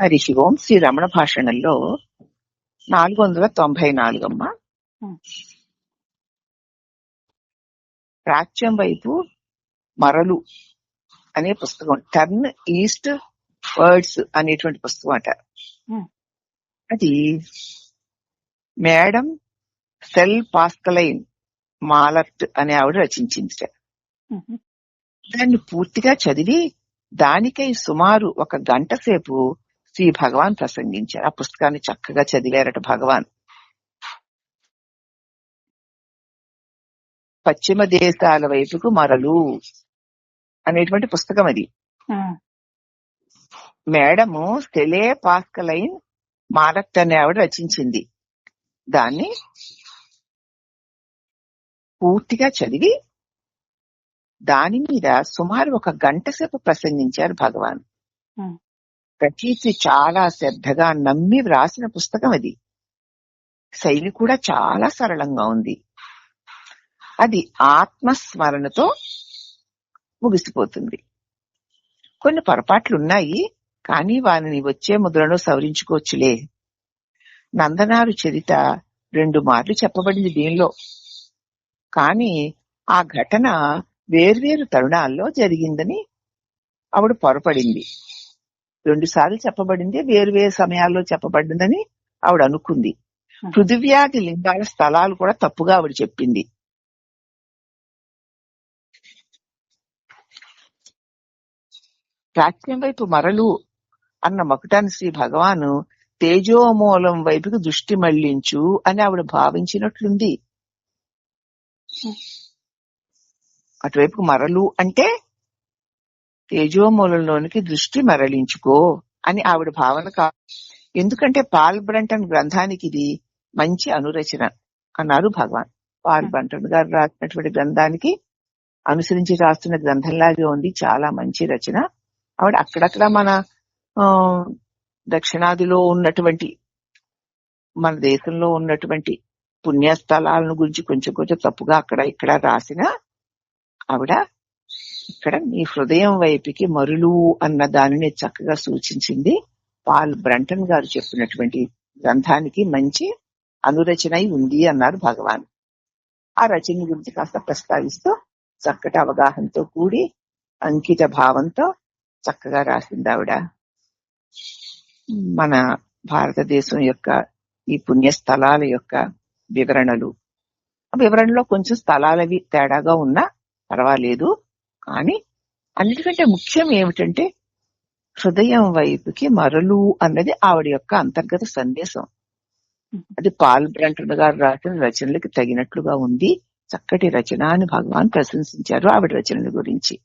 హరి ఓం శ్రీ రమణ భాషణంలో నాలుగు వందల తొంభై నాలుగమ్మ ఉమ్. ప్రాచ్యం వైపు మరలు అనే పుస్తకం టర్న్ ఈస్ట్ వర్డ్స్ అనేటువంటి పుస్తకం అట. అది మేడం సెల్ పాస్కలైన్ మాలర్ట్ అనే ఆవిడ రచించింది. దాన్ని పూర్తిగా చదివి దానికై సుమారు ఒక గంట సేపు శ్రీ భగవాన్ ప్రసంగించారు. ఆ పుస్తకాన్ని చక్కగా చదివారట భగవాన్. పశ్చిమ దేశాల వైపుకు మరలు అనేటువంటి పుస్తకం అది. మేడము సెలే పాస్కలైన్ మాలక్ట్ అనే ఆవిడ రచించింది. దాన్ని పూర్తిగా చదివి దాని మీద సుమారు ఒక గంట సేపు ప్రసంగించారు భగవాన్. ఉమ్. ప్రతీతి చాలా శ్రద్ధగా నమ్మి వ్రాసిన పుస్తకం అది. శైలి కూడా చాలా సరళంగా ఉంది. అది ఆత్మస్మరణతో ముగిసిపోతుంది. కొన్ని పొరపాట్లు ఉన్నాయి కానీ వారిని వచ్చే ముద్రలో సవరించుకోవచ్చులే. నందనారు చరిత రెండు మార్లు చెప్పబడింది దీనిలో. కానీ ఆ ఘటన వేర్వేరు తరుణాల్లో జరిగిందని ఆవిడ పొరపడింది. రెండు సార్లు చెప్పబడింది వేర్వేరు సమయాల్లో చెప్పబడిందని ఆవిడ అనుకుంది. పృథివ్యాది లింగాల స్థలాలు కూడా తప్పుగా ఆవిడ చెప్పింది ప్రాచ్యం వైపు మరలు అన్న మకుటాన్ని శ్రీ భగవాను తేజోమూలం వైపుకు దృష్టి మళ్ళించు అని ఆవిడ భావించినట్లుంది. అటువైపుకు మరలు అంటే తేజోమూలంలోనికి దృష్టి మరలించుకో అని ఆవిడ భావన కా ఎందుకంటే పాల్ బ్రంటన్ గ్రంథానికి ఇది మంచి అనురచన అన్నారు భగవాన్ పాల్. బ్రంటన్ గారు రాసినటువంటి గ్రంథానికి అనుసరించి రాస్తున్న గ్రంథంలాగే ఉంది చాలా మంచి రచన ఆవిడ అక్కడక్కడ మన ఆ, దక్షిణాదిలో ఉన్నటువంటి మన దేశంలో ఉన్నటువంటి పుణ్యస్థలాలను గురించి కొంచెం కొంచెం తప్పుగా అక్కడ ఇక్కడ రాసిన ఆవిడ ఇక్కడ నీ హృదయం వైపుకి మరులు అన్న దానిని చక్కగా సూచించింది పాల్ బ్రంటన్ గారు చెప్పినటువంటి గ్రంథానికి మంచి అనురచన ఉంది అన్నారు భగవాన్. ఆ రచన గురించి కాస్త ప్రస్తావిస్తూ చక్కటి అవగాహనతో కూడి అంకిత భావంతో చక్కగా రాసింది ఆవిడ. మన భారతదేశం యొక్క ఈ పుణ్య స్థలాల యొక్క వివరణలు. ఆ వివరణలో కొంచెం స్థలాలవి తేడాగా ఉన్నా పర్వాలేదు. కానీ అన్నిటికంటే ముఖ్యం ఏమిటంటే హృదయం వైపుకి మరలు అన్నది ఆవిడ యొక్క అంతర్గత సందేశం. అది పాల్ బ్రంటన్ గారు రాసిన రచనలకి తగినట్లుగా ఉంది. చక్కటి రచన అని భగవాన్ ప్రశంసించారు ఆవిడ రచనల గురించి.